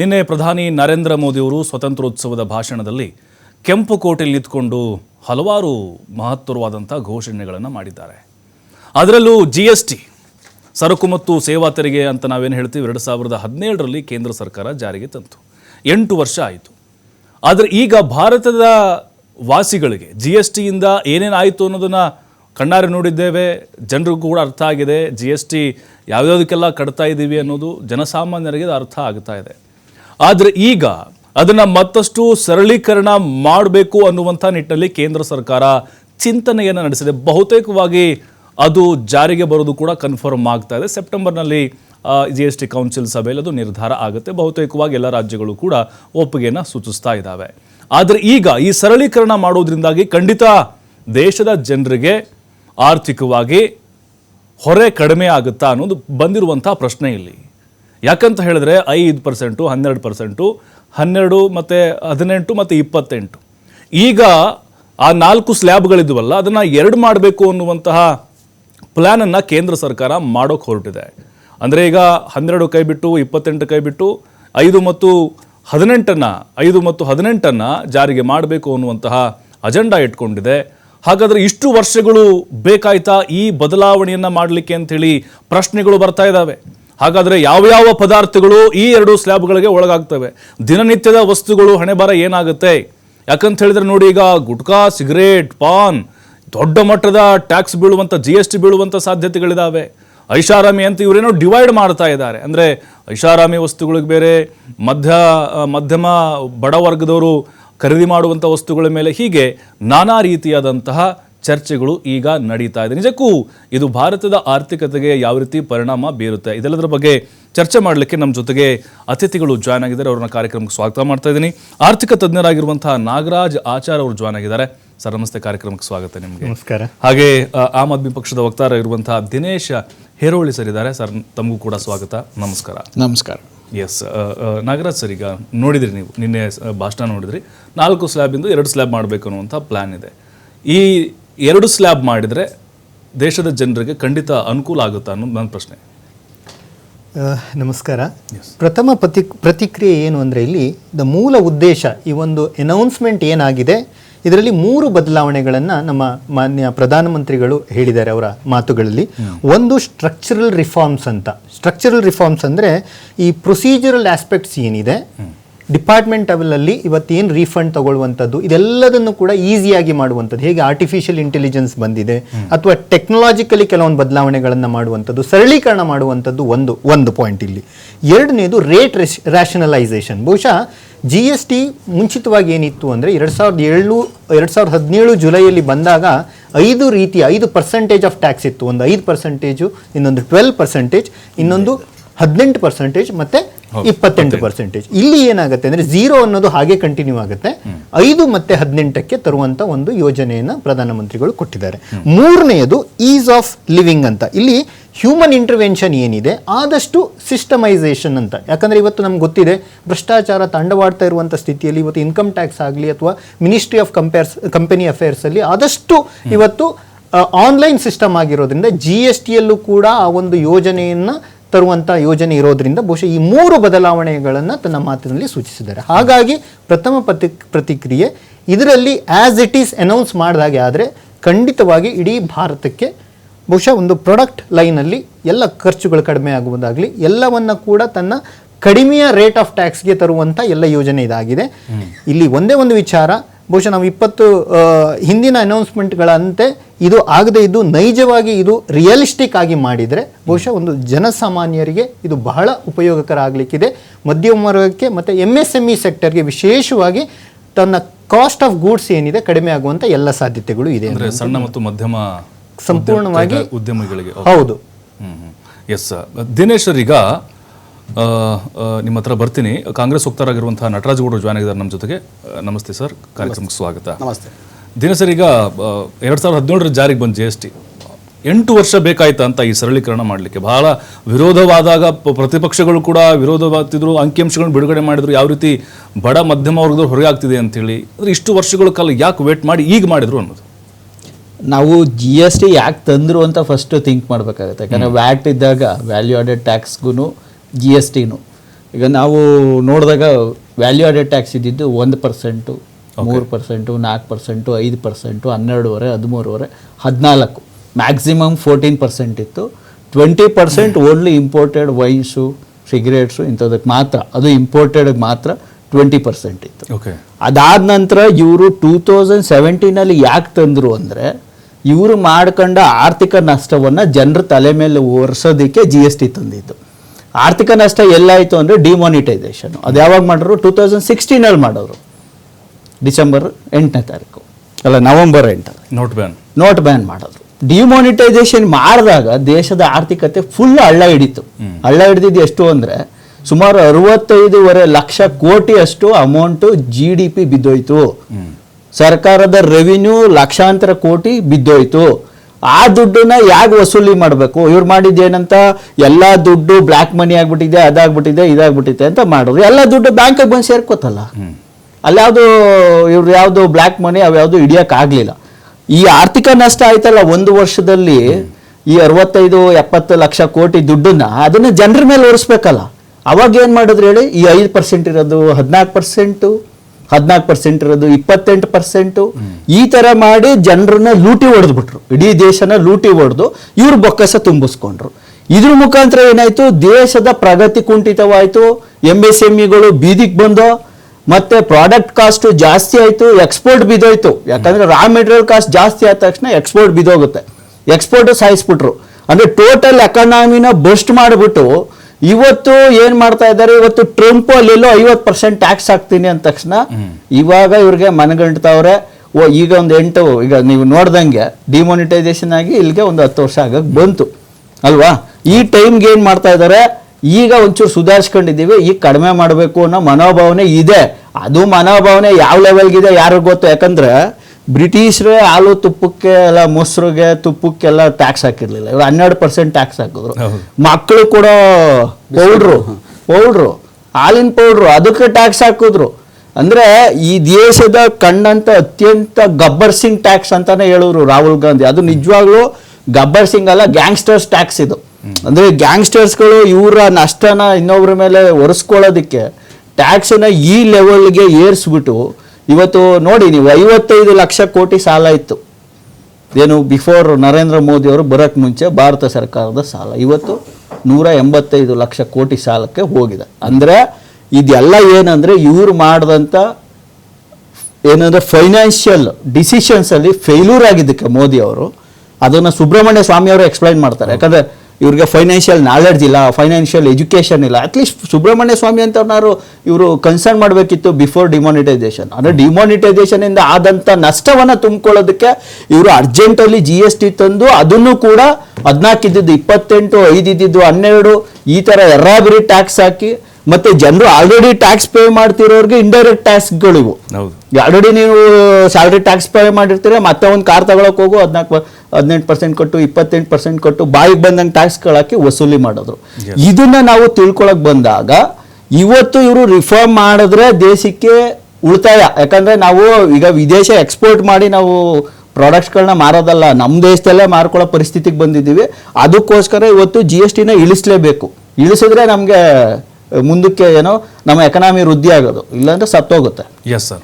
ನಿನ್ನೆ ಪ್ರಧಾನಿ ನರೇಂದ್ರ ಮೋದಿಯವರು ಸ್ವತಂತ್ರೋತ್ಸವದ ಭಾಷಣದಲ್ಲಿ ಕೆಂಪು ಕೋಟೆಯಲ್ಲಿ ನಿಂತ್ಕೊಂಡು ಹಲವಾರು ಮಹತ್ತರವಾದಂಥ ಘೋಷಣೆಗಳನ್ನು ಮಾಡಿದ್ದಾರೆ. ಅದರಲ್ಲೂ ಜಿ ಎಸ್ ಟಿ, ಸರಕು ಮತ್ತು ಸೇವಾ ತೆರಿಗೆ ಅಂತ ನಾವೇನು ಹೇಳ್ತೀವಿ, ಎರಡು ಸಾವಿರದ ಹದಿನೇಳರಲ್ಲಿ ಕೇಂದ್ರ ಸರ್ಕಾರ ಜಾರಿಗೆ ತಂತು. ಎಂಟು ವರ್ಷ ಆಯಿತು. ಆದರೆ ಈಗ ಭಾರತದ ವಾಸಿಗಳಿಗೆ ಜಿ ಎಸ್ ಟಿಯಿಂದ ಏನೇನಾಯಿತು ಅನ್ನೋದನ್ನು ಕಣ್ಣಾರೆ ನೋಡಿದ್ದೇವೆ. ಜನರಿಗೂ ಕೂಡ ಅರ್ಥ ಆಗಿದೆ. ಜಿ ಎಸ್ ಟಿ ಯಾವ್ಯಾವುದಕ್ಕೆಲ್ಲ ಕಟ್ತಾ ಇದ್ದೀವಿ ಅನ್ನೋದು ಜನಸಾಮಾನ್ಯರಿಗೆ ಅರ್ಥ ಆಗ್ತಾ ಇದೆ. ಆದರೆ ಈಗ ಅದನ್ನು ಮತ್ತಷ್ಟು ಸರಳೀಕರಣ ಮಾಡಬೇಕು ಅನ್ನುವಂಥ ನಿಟ್ಟಿನಲ್ಲಿ ಕೇಂದ್ರ ಸರ್ಕಾರ ಚಿಂತನೆಯನ್ನು ನಡೆಸಿದೆ. ಬಹುತೇಕವಾಗಿ ಅದು ಜಾರಿಗೆ ಬರೋದು ಕೂಡ ಕನ್ಫರ್ಮ್ ಆಗ್ತಾ ಇದೆ. ಸೆಪ್ಟೆಂಬರ್ನಲ್ಲಿ ಜಿ ಎಸ್ ಟಿ ಕೌನ್ಸಿಲ್ ಸಭೆಯಲ್ಲಿ ಅದು ನಿರ್ಧಾರ ಆಗುತ್ತೆ. ಬಹುತೇಕವಾಗಿ ಎಲ್ಲ ರಾಜ್ಯಗಳು ಕೂಡ ಒಪ್ಪಿಗೆಯನ್ನು ಸೂಚಿಸ್ತಾ ಇದ್ದಾವೆ. ಆದರೆ ಈಗ ಈ ಸರಳೀಕರಣ ಮಾಡೋದ್ರಿಂದಾಗಿ ಖಂಡಿತ ದೇಶದ ಜನರಿಗೆ ಆರ್ಥಿಕವಾಗಿ ಹೊರೆ ಕಡಿಮೆ ಆಗುತ್ತಾ ಅನ್ನೋದು ಬಂದಿರುವಂಥ ಪ್ರಶ್ನೆ ಇಲ್ಲಿ. ಯಾಕಂತ ಹೇಳಿದ್ರೆ ಐದು ಪರ್ಸೆಂಟು, ಹನ್ನೆರಡು ಪರ್ಸೆಂಟು, ಹನ್ನೆರಡು ಮತ್ತು ಹದಿನೆಂಟು ಮತ್ತು ಇಪ್ಪತ್ತೆಂಟು. ಈಗ ಆ ನಾಲ್ಕು ಸ್ಲ್ಯಾಬ್ಗಳಿದ್ವಲ್ಲ, ಅದನ್ನು ಎರಡು ಮಾಡಬೇಕು ಅನ್ನುವಂತಹ ಪ್ಲ್ಯಾನನ್ನು ಕೇಂದ್ರ ಸರ್ಕಾರ ಮಾಡೋಕ್ಕೆ ಹೊರಟಿದೆ. ಅಂದರೆ ಈಗ ಹನ್ನೆರಡು ಕೈ ಬಿಟ್ಟು ಇಪ್ಪತ್ತೆಂಟು ಕೈ ಬಿಟ್ಟು ಐದು ಮತ್ತು ಹದಿನೆಂಟನ್ನು, ಐದು ಮತ್ತು ಹದಿನೆಂಟನ್ನು ಜಾರಿಗೆ ಮಾಡಬೇಕು ಅನ್ನುವಂತಹ ಅಜೆಂಡಾ ಇಟ್ಕೊಂಡಿದೆ. ಹಾಗಾದರೆ ಇಷ್ಟು ವರ್ಷಗಳು ಬೇಕಾಯ್ತಾ ಈ ಬದಲಾವಣೆಯನ್ನು ಮಾಡಲಿಕ್ಕೆ ಅಂಥೇಳಿ ಪ್ರಶ್ನೆಗಳು ಬರ್ತಾ ಇದ್ದಾವೆ ಹಾಗಾದರೆ ಯಾವ ಯಾವ ಪದಾರ್ಥಗಳು ಈ ಎರಡು ಸ್ಲ್ಯಾಬ್ಗಳಿಗೆ ಒಳಗಾಗ್ತವೆ? ದಿನನಿತ್ಯದ ವಸ್ತುಗಳು ಹಣೆಬಾರ ಏನಾಗುತ್ತೆ? ಯಾಕಂತ ಹೇಳಿದ್ರೆ ನೋಡಿ ಈಗ ಗುಟ್ಕಾ, ಸಿಗರೇಟ್, ಪಾನ್, ದೊಡ್ಡ ಮಟ್ಟದ ಟ್ಯಾಕ್ಸ್ ಬೀಳುವಂಥ ಜಿ ಎಸ್ ಟಿ ಬೀಳುವಂಥ ಸಾಧ್ಯತೆಗಳಿದ್ದಾವೆ ಐಷಾರಾಮಿ ಅಂತ ಇವರೇನೋ ಡಿವೈಡ್ ಮಾಡ್ತಾ ಇದ್ದಾರೆ. ಅಂದರೆ ಐಷಾರಾಮಿ ವಸ್ತುಗಳಿಗೆ ಬೇರೆ ಮಧ್ಯ, ಮಧ್ಯಮ ಬಡವರ್ಗದವರು ಖರೀದಿ ಮಾಡುವಂಥ ವಸ್ತುಗಳ ಮೇಲೆ ಹೀಗೆ ನಾನಾ ರೀತಿಯಾದಂತಹ ಚರ್ಚೆಗಳು ಈಗ ನಡೀತಾ ಇದೆ. ನಿಜಕ್ಕೂ ಇದು ಭಾರತದ ಆರ್ಥಿಕತೆಗೆ ಯಾವ ರೀತಿ ಪರಿಣಾಮ ಬೀರುತ್ತೆ? ಇದೆಲ್ಲದರ ಬಗ್ಗೆ ಚರ್ಚೆ ಮಾಡಲಿಕ್ಕೆ ನಮ್ಮ ಜೊತೆಗೆ ಅತಿಥಿಗಳು ಜಾಯ್ನ್ ಆಗಿದ್ದಾರೆ. ಅವ್ರನ್ನ ಕಾರ್ಯಕ್ರಮಕ್ಕೆ ಸ್ವಾಗತ ಮಾಡ್ತಾ ಇದ್ದೀನಿ. ಆರ್ಥಿಕ ತಜ್ಞರಾಗಿರುವಂತಹ ನಾಗರಾಜ್ ಆಚಾರ್ ಅವರು ಜಾಯ್ನ್ ಆಗಿದ್ದಾರೆ. ಸರ್ ನಮಸ್ತೆ. ಕಾರ್ಯಕ್ರಮಕ್ಕೆ ಸ್ವಾಗತ ನಿಮಗೆ. ನಮಸ್ಕಾರ. ಹಾಗೆ ಆಮ್ ಆದ್ಮಿ ಪಕ್ಷದ ವಕ್ತಾರ ಇರುವಂತಹ ದಿನೇಶ್ ಹೇರೋಳಿ ಸರ್ ಇದ್ದಾರೆ. ಸರ್ ತಮಗೂ ಕೂಡ ಸ್ವಾಗತ. ನಮಸ್ಕಾರ. ನಮಸ್ಕಾರ. ಎಸ್ ನಾಗರಾಜ್ ಸರ್ ಈಗ ನೋಡಿದ್ರಿ ನೀವು ನಿನ್ನೆ ಸ- ಭಾಷಣ ನೋಡಿದ್ರಿ. ನಾಲ್ಕು ಸ್ಲ್ಯಾಬಿಂದು ಎರಡು ಸ್ಲ್ಯಾಬ್ ಮಾಡಬೇಕು ಅನ್ನುವಂಥ ಪ್ಲ್ಯಾನ್ ಇದೆ. ಈ ಎರಡು ಸ್ಲ್ಯಾಬ್ ಮಾಡಿದರೆ ದೇಶದ ಜನರಿಗೆ ಖಂಡಿತ ಅನುಕೂಲ ಆಗುತ್ತಾ ಅನ್ನೋದು ನನ್ನ ಪ್ರಶ್ನೆ. ನಮಸ್ಕಾರ. ಪ್ರಥಮ ಪ್ರತಿ ಪ್ರತಿಕ್ರಿಯೆ ಏನು ಅಂದರೆ ಇಲ್ಲಿ ದ ಮೂಲ ಉದ್ದೇಶ ಈ ಒಂದು ಅನೌನ್ಸ್ಮೆಂಟ್ ಏನಾಗಿದೆ ಇದರಲ್ಲಿ ಮೂರು ಬದಲಾವಣೆಗಳನ್ನು ನಮ್ಮ ಮಾನ್ಯ ಪ್ರಧಾನಮಂತ್ರಿಗಳು ಹೇಳಿದ್ದಾರೆ ಅವರ ಮಾತುಗಳಲ್ಲಿ. ಒಂದು ಸ್ಟ್ರಕ್ಚರಲ್ ರಿಫಾರ್ಮ್ಸ್ ಅಂತ. ಸ್ಟ್ರಕ್ಚರಲ್ ರಿಫಾರ್ಮ್ಸ್ ಅಂದರೆ ಈ ಪ್ರೊಸೀಜರಲ್ ಆಸ್ಪೆಕ್ಟ್ಸ್ ಏನಿದೆ ಡಿಪಾರ್ಟ್ಮೆಂಟ್ ಲೆವೆಲಲ್ಲಿ ಇವತ್ತೇನು ರೀಫಂಡ್ ತಗೊಳ್ಳುವಂಥದ್ದು, ಇದೆಲ್ಲದನ್ನು ಕೂಡ ಈಸಿಯಾಗಿ ಮಾಡುವಂಥದ್ದು. ಹೇಗೆ ಆರ್ಟಿಫಿಷಿಯಲ್ ಇಂಟೆಲಿಜೆನ್ಸ್ ಬಂದಿದೆ, ಅಥವಾ ಟೆಕ್ನಾಲಜಿಕಲಿ ಕೆಲವೊಂದು ಬದಲಾವಣೆಗಳನ್ನು ಮಾಡುವಂಥದ್ದು, ಸರಳೀಕರಣ ಮಾಡುವಂಥದ್ದು ಒಂದು ಒಂದು ಪಾಯಿಂಟ್ ಇಲ್ಲಿ. ಎರಡನೇದು ರೇಟ್ ರ್ಯಾಷನಲೈಸೇಷನ್ ಬಹುಶಃ ಜಿ ಎಸ್ ಟಿ ಮುಂಚಿತವಾಗಿ ಏನಿತ್ತು ಅಂದರೆ ಎರಡು ಸಾವಿರದ ಏಳು, ಎರಡು ಸಾವಿರದ ಹದಿನೇಳು ಜುಲೈಯಲ್ಲಿ ಬಂದಾಗ ಐದು ರೀತಿಯ, ಐದು ಪರ್ಸೆಂಟೇಜ್ ಆಫ್ ಟ್ಯಾಕ್ಸ್ ಇತ್ತು. ಒಂದು ಐದು ಪರ್ಸೆಂಟೇಜು ಇನ್ನೊಂದು ಟ್ವೆಲ್ ಪರ್ಸೆಂಟೇಜ್ ಇನ್ನೊಂದು ಹದಿನೆಂಟು ಪರ್ಸೆಂಟೇಜ್ ಮತ್ತೆ ಇಪ್ಪತ್ತೆಂಟು ಪರ್ಸೆಂಟೇಜ್ ಇಲ್ಲಿ ಏನಾಗುತ್ತೆ ಅಂದ್ರೆ ಜೀರೋ ಅನ್ನೋದು ಹಾಗೆ ಕಂಟಿನ್ಯೂ ಆಗುತ್ತೆ. ಐದು ಮತ್ತೆ ಹದಿನೆಂಟಕ್ಕೆ ತರುವಂತ ಒಂದು ಯೋಜನೆಯನ್ನ ಪ್ರಧಾನಮಂತ್ರಿಗಳು ಕೊಟ್ಟಿದ್ದಾರೆ. ಮೂರನೆಯದು ಈಸ್ ಆಫ್ ಲಿವಿಂಗ್ ಅಂತ. ಇಲ್ಲಿ ಹ್ಯೂಮನ್ ಇಂಟರ್ವೆನ್ಷನ್ ಏನಿದೆ ಆದಷ್ಟು ಸಿಸ್ಟಮೈಸೇಷನ್ ಅಂತ. ಯಾಕಂದ್ರೆ ಇವತ್ತು ನಮ್ಗೆ ಗೊತ್ತಿದೆ ಭ್ರಷ್ಟಾಚಾರ ತಂಡವಾಡ್ತಾ ಇರುವಂಥ ಸ್ಥಿತಿಯಲ್ಲಿ ಇವತ್ತು ಇನ್ಕಮ್ ಟ್ಯಾಕ್ಸ್ ಆಗಲಿ ಅಥವಾ ministry of compares company affairs ಅಲ್ಲಿ ಆದಷ್ಟು ಇವತ್ತು ಆನ್ಲೈನ್ ಸಿಸ್ಟಮ್ ಆಗಿರೋದ್ರಿಂದ ಜಿ ಎಸ್ ಟಿಯಲ್ಲೂ ಕೂಡ ಆ ಒಂದು ಯೋಜನೆಯನ್ನ ತರುವಂಥ ಯೋಜನೆ ಇರೋದ್ರಿಂದ ಬಹುಶಃ ಈ ಮೂರು ಬದಲಾವಣೆಗಳನ್ನು ತನ್ನ ಮಾತಿನಲ್ಲಿ ಸೂಚಿಸಿದ್ದಾರೆ. ಹಾಗಾಗಿ ಪ್ರಥಮ ಪ್ರತಿ ಪ್ರತಿಕ್ರಿಯೆ ಇದರಲ್ಲಿ ಆ್ಯಸ್ ಇಟ್ ಈಸ್ ಅನೌನ್ಸ್ ಮಾಡಿದಾಗೆ ಆದರೆ ಖಂಡಿತವಾಗಿ ಇಡೀ ಭಾರತಕ್ಕೆ ಬಹುಶಃ ಒಂದು ಪ್ರಾಡಕ್ಟ್ ಲೈನಲ್ಲಿ ಎಲ್ಲ ಖರ್ಚುಗಳು ಕಡಿಮೆ ಆಗುವುದಾಗಲಿ ಎಲ್ಲವನ್ನ ಕೂಡ ತನ್ನ ಕಡಿಮೆಯ ರೇಟ್ ಆಫ್ ಟ್ಯಾಕ್ಸ್ಗೆ ತರುವಂಥ ಎಲ್ಲ ಯೋಜನೆ ಇದಾಗಿದೆ. ಇಲ್ಲಿ ಒಂದೇ ಒಂದು ವಿಚಾರ ಬಹುಶಃ ನಾವು ಇಪ್ಪತ್ತು ಹಿಂದಿನ ಅನೌನ್ಸ್ಮೆಂಟ್ಗಳಂತೆ ಇದು ಆಗದೆ ಇದ್ದು ನೈಜವಾಗಿ ಇದು ರಿಯಲಿಸ್ಟಿಕ್ ಆಗಿ ಮಾಡಿದರೆ ಬಹುಶಃ ಒಂದು ಜನಸಾಮಾನ್ಯರಿಗೆ ಇದು ಬಹಳ ಉಪಯೋಗಕರ ಆಗಲಿಕ್ಕಿದೆ ಮಧ್ಯಮ ವರ್ಗಕ್ಕೆ ಮತ್ತು ಎಂ ಎಸ್ ಎಂ ಇ ಸೆಕ್ಟರ್ಗೆ ವಿಶೇಷವಾಗಿ ತನ್ನ ಕಾಸ್ಟ್ ಆಫ್ ಗೂಡ್ಸ್ ಏನಿದೆ ಕಡಿಮೆ ಆಗುವಂಥ ಎಲ್ಲ ಸಾಧ್ಯತೆಗಳು ಇದೆ ಅಂದರೆ ಸಣ್ಣ ಮತ್ತು ಮಧ್ಯಮ ಸಂಪೂರ್ಣವಾಗಿ ಉದ್ಯಮ- ಉದ್ಯಮಿಗಳಿಗೆ. ಹೌದು. ಎಸ್ ದಿನೇಶ್ ಈಗ ನಿಮ್ಮ ಹತ್ರ ಬರ್ತೀನಿ. ಕಾಂಗ್ರೆಸ್ ವಕ್ತಾರಾಗಿರುವಂತಹ ನಟರಾಜ್ ಗೌಡರು ಜಾಯ್ನ್ ಆಗಿದ್ದಾರೆ ನಮ್ಮ ಜೊತೆಗೆ. ನಮಸ್ತೆ ಸರ್. ಕಾರ್ಯಕ್ರಮಕ್ಕೆ ಸ್ವಾಗತ. ನಮಸ್ತೆ. ದಿನ ಸರ್ ಈಗ ಎರಡು ಸಾವಿರದ ಹದಿನೇಳರ ಜಾರಿಗೆ ಬಂದು ಜಿ ಎಸ್ ಟಿ ಎಂಟು ವರ್ಷ ಬೇಕಾಯ್ತಾ ಅಂತ ಈ ಸರಳೀಕರಣ ಮಾಡಲಿಕ್ಕೆ. ಬಹಳ ವಿರೋಧವಾದಾಗ ಪ್ರತಿಪಕ್ಷಗಳು ಕೂಡ ವಿರೋಧವಾಗ್ತಿದ್ರು ಅಂಕಿಅಂಶಗಳನ್ನು ಬಿಡುಗಡೆ ಮಾಡಿದ್ರು. ಯಾವ ರೀತಿ ಬಡ ಮಧ್ಯಮ ವರ್ಗದವ್ರು ಹೊರಗೆ ಆಗ್ತಿದೆ ಅಂತೇಳಿ. ಅಂದರೆ ಇಷ್ಟು ವರ್ಷಗಳ ಕಾಲ ಯಾಕೆ ವೇಟ್ ಮಾಡಿ ಈಗ ಮಾಡಿದ್ರು ಅನ್ನೋದು? ನಾವು ಜಿ ಎಸ್ ಟಿ ಯಾಕೆ ತಂದರು ಅಂತ ಫಸ್ಟ್ ಥಿಂಕ್ ಮಾಡಬೇಕಾಗುತ್ತೆ. ಯಾಕಂದರೆ ವ್ಯಾಟ್ ಇದ್ದಾಗ ವ್ಯಾಲ್ಯೂ ಆಡೆಡ್ ಟ್ಯಾಕ್ಸ್ಗೂ ಜಿ ಎಸ್ ಟಿನು ಈಗ ನಾವು ನೋಡಿದಾಗ ವ್ಯಾಲ್ಯೂ ಆಡೆಡ್ ಟ್ಯಾಕ್ಸ್ ಇದ್ದಿದ್ದು ಒಂದು ಪರ್ಸೆಂಟು ಮೂರು ಪರ್ಸೆಂಟು ನಾಲ್ಕು ಪರ್ಸೆಂಟು ಐದು ಪರ್ಸೆಂಟು ಹನ್ನೆರಡುವರೆ ಹದಿಮೂರುವರೆ ಹದಿನಾಲ್ಕು. ಮ್ಯಾಕ್ಸಿಮಮ್ ಫೋರ್ಟೀನ್ ಪರ್ಸೆಂಟ್ ಇತ್ತು. Twenty percent only imported wines cigarettes ಇಂಥದಕ್ಕೆ ಮಾತ್ರ. ಅದು ಇಂಪೋರ್ಟೆಡ್ಗೆ ಮಾತ್ರ ಟ್ವೆಂಟಿ ಪರ್ಸೆಂಟ್ ಇತ್ತು. ಓಕೆ ಅದಾದ ನಂತರ ಇವರು ಟೂ ತೌಸಂಡ್ ಸೆವೆಂಟೀನಲ್ಲಿ ಯಾಕೆ ತಂದರು ಅಂದರೆ ಇವರು ಮಾಡ್ಕೊಂಡ ಆರ್ಥಿಕ ನಷ್ಟವನ್ನು ಜನರ ತಲೆ ಮೇಲೆ ಒರೆಸೋದಕ್ಕೆ ಜಿ ಎಸ್ ಟಿ ತಂದಿದ್ದು. ಆರ್ಥಿಕ ನಷ್ಟ ಎಲ್ಲಾಯಿತು ಅಂದರೆ ಡಿಮಾನಿಟೈಸೇಷನ್ ಅದು ಯಾವಾಗ ಮಾಡಿದ್ರು? ಟೂ ತೌಸಂಡ್ ಸಿಕ್ಸ್ಟೀನಲ್ಲಿ ಮಾಡೋರು. ಡಿಸೆಂಬರ್ ಎಂಟನೇ ತಾರೀಕು. ಅಲ್ಲ ನವೆಂಬರ್ ಎಂಟು. ನೋಟ್ ಬ್ಯಾನ್ ನೋಟ್ ಬ್ಯಾನ್ ಮಾಡೋದು ಡಿಮಾನಿಟೈಸೇಷನ್ ಮಾಡಿದಾಗ ದೇಶದ ಆರ್ಥಿಕತೆ ಫುಲ್ ಹಳ್ಳ ಹಿಡಿತು. ಹಳ್ಳ ಹಿಡಿದಿದ್ದು ಎಷ್ಟು ಅಂದರೆ ಸುಮಾರು ಅರವತ್ತೈದೂವರೆ ಲಕ್ಷ ಕೋಟಿಯಷ್ಟು ಅಮೌಂಟು ಜಿ ಡಿ ಪಿ ಬಿದ್ದೋಯ್ತು. ಸರ್ಕಾರದ ರೆವಿನ್ಯೂ ಲಕ್ಷಾಂತರ ಕೋಟಿ ಬಿದ್ದೋಯ್ತು. ಆ ದುಡ್ಡನ್ನ ಯಾಕೆ ವಸೂಲಿ ಮಾಡಬೇಕು? ಇವ್ರು ಮಾಡಿದ್ದೇನಂತ ಎಲ್ಲ ದುಡ್ಡು ಬ್ಲ್ಯಾಕ್ ಮನಿ ಆಗ್ಬಿಟ್ಟಿದೆ ಅದಾಗ್ಬಿಟ್ಟಿದೆ ಇದಾಗ್ಬಿಟ್ಟಿದೆ ಅಂತ ಮಾಡಿದ್ರು ಎಲ್ಲ ದುಡ್ಡು ಬ್ಯಾಂಕಿಗೆ ಬಂದು ಸೇರ್ಕೋತಲ್ಲ. ಅಲ್ಲಾವುದು ಇವ್ರು ಯಾವುದು ಬ್ಲ್ಯಾಕ್ ಮನಿ ಅವ್ಯಾವುದು ಹಿಡಿಯೋಕ್ಕಾಗಲಿಲ್ಲ ಈ ಆರ್ಥಿಕ ನಷ್ಟ ಆಯ್ತಲ್ಲ ಒಂದು ವರ್ಷದಲ್ಲಿ ಈ ಅರವತ್ತೈದು ಎಪ್ಪತ್ತು ಲಕ್ಷ ಕೋಟಿ ದುಡ್ಡನ್ನ ಅದನ್ನ ಜನರ ಮೇಲೆ ಒರೆಸ್ಬೇಕಲ್ಲ. ಅವಾಗ ಏನು ಮಾಡಿದ್ರು ಹೇಳಿ? ಈ ಐದು ಪರ್ಸೆಂಟ್ ಇರೋದು ಹದಿನಾಲ್ಕು ಪರ್ಸೆಂಟು ಹದಿನಾಲ್ಕು ಪರ್ಸೆಂಟ್ ಇರೋದು ಇಪ್ಪತ್ತೆಂಟು ಪರ್ಸೆಂಟು ಈ ತರ ಮಾಡಿ ಜನರನ್ನ ಲೂಟಿ ಹೊಡೆದ್ಬಿಟ್ರು. ಇಡೀ ದೇಶನ ಲೂಟಿ ಹೊಡೆದು ಇವ್ರ ಬೊಕ್ಕಸ ತುಂಬಿಸ್ಕೊಂಡ್ರು. ಇದ್ರ ಮುಖಾಂತರ ಏನಾಯ್ತು? ದೇಶದ ಪ್ರಗತಿ ಕುಂಠಿತವಾಯಿತು. ಎಂ ಎಸ್ ಎಂ ಇಗಳು ಬೀದಿಗೆ ಬಂದು ಮತ್ತೆ ಪ್ರಾಡಕ್ಟ್ ಕಾಸ್ಟ್ ಜಾಸ್ತಿ ಆಯ್ತು ಎಕ್ಸ್ಪೋರ್ಟ್ ಬಿದ್ದೋಯ್ತು. ಯಾಕಂದ್ರೆ ರಾ ಮೆಟೀರಿಯಲ್ ಕಾಸ್ಟ್ ಜಾಸ್ತಿ ಆದ ತಕ್ಷಣ ಎಕ್ಸ್ಪೋರ್ಟ್ ಬಿದ್ದೋಗುತ್ತೆ. ಎಕ್ಸ್ಪೋರ್ಟ್ ಸಾಯಿಸ್ಬಿಟ್ರು. ಅಂದ್ರೆ ಟೋಟಲ್ ಎಕನಾಮಿನ ಬಸ್ಟ್ ಮಾಡಿಬಿಟ್ಟು ಇವತ್ತು ಏನ್ ಮಾಡ್ತಾ ಇದ್ದಾರೆ ಇವತ್ತು ಟ್ರಂಪ್ ಅಲ್ಲೆಲ್ಲೋ ಐವತ್ತು ಪರ್ಸೆಂಟ್ ಟ್ಯಾಕ್ಸ್ ಹಾಕ್ತೀನಿ ಅಂದ ತಕ್ಷಣ ಇವಾಗ ಇವ್ರಿಗೆ ಮನಗಂಟ್ತಾವ್ರೆ ಓ ಈಗ ಒಂದು ಎಂಟು ಈಗ ನೀವು ನೋಡ್ದಂಗೆ ಡಿಮೋನಿಟೈಸೇಷನ್ ಆಗಿ ಇಲ್ಲಿಗೆ ಒಂದು ಹತ್ತು ವರ್ಷ ಆಗಕ್ಕೆ ಬಂತು. ಅಲ್ವಾ? ಈ ಟೈಮ್ಗೆ ಏನು ಮಾಡ್ತಾ ಇದ್ದಾರೆ ಈಗ ಒಂಚೂರು ಸುಧಾರಿಸ್ಕೊಂಡಿದ್ದೀವಿ ಈಗ ಕಡಿಮೆ ಮಾಡಬೇಕು ಅನ್ನೋ ಮನೋಭಾವನೆ ಇದೆ. ಅದು ಮನೋಭಾವನೆ ಯಾವ ಲೆವೆಲ್ಗಿದೆ ಯಾರಿಗೂ ಗೊತ್ತು. ಯಾಕಂದ್ರೆ ಬ್ರಿಟಿಷರೇ ಹಾಲು ತುಪ್ಪಕ್ಕೆ ಎಲ್ಲ ಮೊಸರಿಗೆ ತುಪ್ಪಕ್ಕೆಲ್ಲ ಟ್ಯಾಕ್ಸ್ ಹಾಕಿರಲಿಲ್ಲ. ಇವಾಗ ಹನ್ನೆರಡು ಪರ್ಸೆಂಟ್ ಟ್ಯಾಕ್ಸ್ ಹಾಕಿದ್ರು. ಮಕ್ಕಳು ಕೂಡ ಪೌಡ್ರು ಪೌಡ್ರು ಹಾಲಿನ ಪೌಡ್ರು ಅದಕ್ಕೆ ಟ್ಯಾಕ್ಸ್ ಹಾಕಿದ್ರು. ಅಂದ್ರೆ ಈ ದೇಶದ ಕಂಡಂತ ಅತ್ಯಂತ ಗಬ್ಬರ್ ಸಿಂಗ್ ಟ್ಯಾಕ್ಸ್ ಅಂತಾನೆ ಹೇಳೋರು ರಾಹುಲ್ ಗಾಂಧಿ. ಅದು ನಿಜವಾಗ್ಲೂ ಗಬ್ಬರ್ ಸಿಂಗ್ ಅಲ್ಲ, ಗ್ಯಾಂಗ್ಸ್ಟರ್ಸ್ ಟ್ಯಾಕ್ಸ್ ಇದು. ಅಂದ್ರೆ ಗ್ಯಾಂಗ್ಸ್ಟರ್ಸ್ಗಳು ಇವರ ನಷ್ಟನ ಇನ್ನೊಬ್ರ ಮೇಲೆ ಒರೆಸ್ಕೊಳ್ಳೋದಕ್ಕೆ ಟ್ಯಾಕ್ಸನ್ನ ಈ ಲೆವೆಲ್ಗೆ ಏರಿಸ್ಬಿಟ್ಟು ಇವತ್ತು ನೋಡಿ ನೀವು ಐವತ್ತೈದು ಲಕ್ಷ ಕೋಟಿ ಸಾಲ ಇತ್ತು. ಏನು ಬಿಫೋರ್ ನರೇಂದ್ರ ಮೋದಿ ಅವರು ಬರೋಕ್ಕೆ ಮುಂಚೆ ಭಾರತ ಸರ್ಕಾರದ ಸಾಲ. ಇವತ್ತು ನೂರ ಎಂಬತ್ತೈದು ಲಕ್ಷ ಕೋಟಿ ಸಾಲಕ್ಕೆ ಹೋಗಿದೆ. ಅಂದರೆ ಇದೆಲ್ಲ ಏನಂದರೆ ಇವರು ಮಾಡಿದಂಥ ಏನಂದರೆ ಫೈನಾನ್ಷಿಯಲ್ ಡಿಸಿಷನ್ಸಲ್ಲಿ ಫೇಲ್ಯೂರ್ ಆಗಿದ್ದಕ್ಕೆ ಮೋದಿ ಅವರು. ಅದನ್ನು ಸುಬ್ರಹ್ಮಣ್ಯ ಸ್ವಾಮಿ ಅವರು ಎಕ್ಸ್ಪ್ಲೈನ್ ಮಾಡ್ತಾರೆ. ಯಾಕಂದರೆ ಇವ್ರಿಗೆ ಫೈನಾನ್ಷಿಯಲ್ ನಾಲೆಡ್ಜ್ ಇಲ್ಲ ಫೈನಾನ್ಷಿಯಲ್ ಎಜುಕೇಷನ್ ಇಲ್ಲ. ಅಟ್ಲೀಸ್ಟ್ ಸುಬ್ರಹ್ಮಣ್ಯ ಸ್ವಾಮಿ ಅಂತವ್ರನ್ನಾರು ಇವರು ಕನ್ಸರ್ನ್ ಮಾಡಬೇಕಿತ್ತು ಬಿಫೋರ್ ಡಿಮಾನಿಟೈಸೇಷನ್ ಅಂದರೆ ಡಿಮಾನಿಟೈಸೇಷನ್ ಇಂದ ಆದಂಥ ನಷ್ಟವನ್ನು ತುಂಬಿಕೊಳ್ಳೋದಕ್ಕೆ ಇವರು ಅರ್ಜೆಂಟಲ್ಲಿ ಜಿ ಎಸ್ ಟಿ ತಂದು ಅದನ್ನು ಕೂಡ ಹದಿನಾಲ್ಕು ಇದ್ದಿದ್ದು ಇಪ್ಪತ್ತೆಂಟು ಐದು ಇದ್ದಿದ್ದು ಹನ್ನೆರಡು ಈ ಥರ ಎರಾಬರಿ ಟ್ಯಾಕ್ಸ್ ಹಾಕಿ ಮತ್ತೆ ಜನರು ಆಲ್ರೆಡಿ ಟ್ಯಾಕ್ಸ್ ಪೇ ಮಾಡ್ತಿರೋರಿಗೆ ಇಂಡೈರೆಕ್ಟ್ ಟ್ಯಾಕ್ಸ್ಗಳಿವು ಆಲ್ರೆಡಿ ನೀವು ಸ್ಯಾಲ್ರಿ ಟ್ಯಾಕ್ಸ್ ಪೇ ಮಾಡಿರ್ತೀರ ಮತ್ತೆ ಒಂದು ಕಾರ್ ತಗೊಳಕ್ ಹೋಗು ಹದಿನಾಲ್ಕು ಹದಿನೆಂಟು ಪರ್ಸೆಂಟ್ ಕೊಟ್ಟು ಇಪ್ಪತ್ತೆಂಟು ಪರ್ಸೆಂಟ್ ಕೊಟ್ಟು ಬಾಯಿಗೆ ಬಂದಂಗೆ ಟ್ಯಾಕ್ಸ್ಗಳಾಕಿ ವಸೂಲಿ ಮಾಡಿದ್ರು. ಇದನ್ನ ನಾವು ತಿಳ್ಕೊಳಕ್ ಬಂದಾಗ ಇವತ್ತು ಇವರು ರಿಫಾರ್ಮ್ ಮಾಡಿದ್ರೆ ದೇಶಕ್ಕೆ ಉಳಿತಾಯ. ಯಾಕಂದ್ರೆ ನಾವು ಈಗ ವಿದೇಶ ಎಕ್ಸ್ಪೋರ್ಟ್ ಮಾಡಿ ನಾವು ಪ್ರಾಡಕ್ಟ್ಸ್ಗಳನ್ನ ಮಾರೋದಲ್ಲ ನಮ್ಮ ದೇಶದಲ್ಲೇ ಮಾರ್ಕೊಳ್ಳೋ ಪರಿಸ್ಥಿತಿಗೆ ಬಂದಿದ್ದೀವಿ. ಅದಕ್ಕೋಸ್ಕರ ಇವತ್ತು ಜಿ ಎಸ್ ಟಿನ ಇಳಿಸ್ಲೇಬೇಕು. ಇಳಿಸಿದ್ರೆ ನಮಗೆ ಮುಂದಕ್ಕೆ ಏನೋ ನಮ್ಮ ಎಕನಾಮಿ ವೃದ್ಧಿ ಆಗೋದು ಇಲ್ಲಾಂದ್ರೆ ಸತ್ತೋಗುತ್ತೆ. Yes sir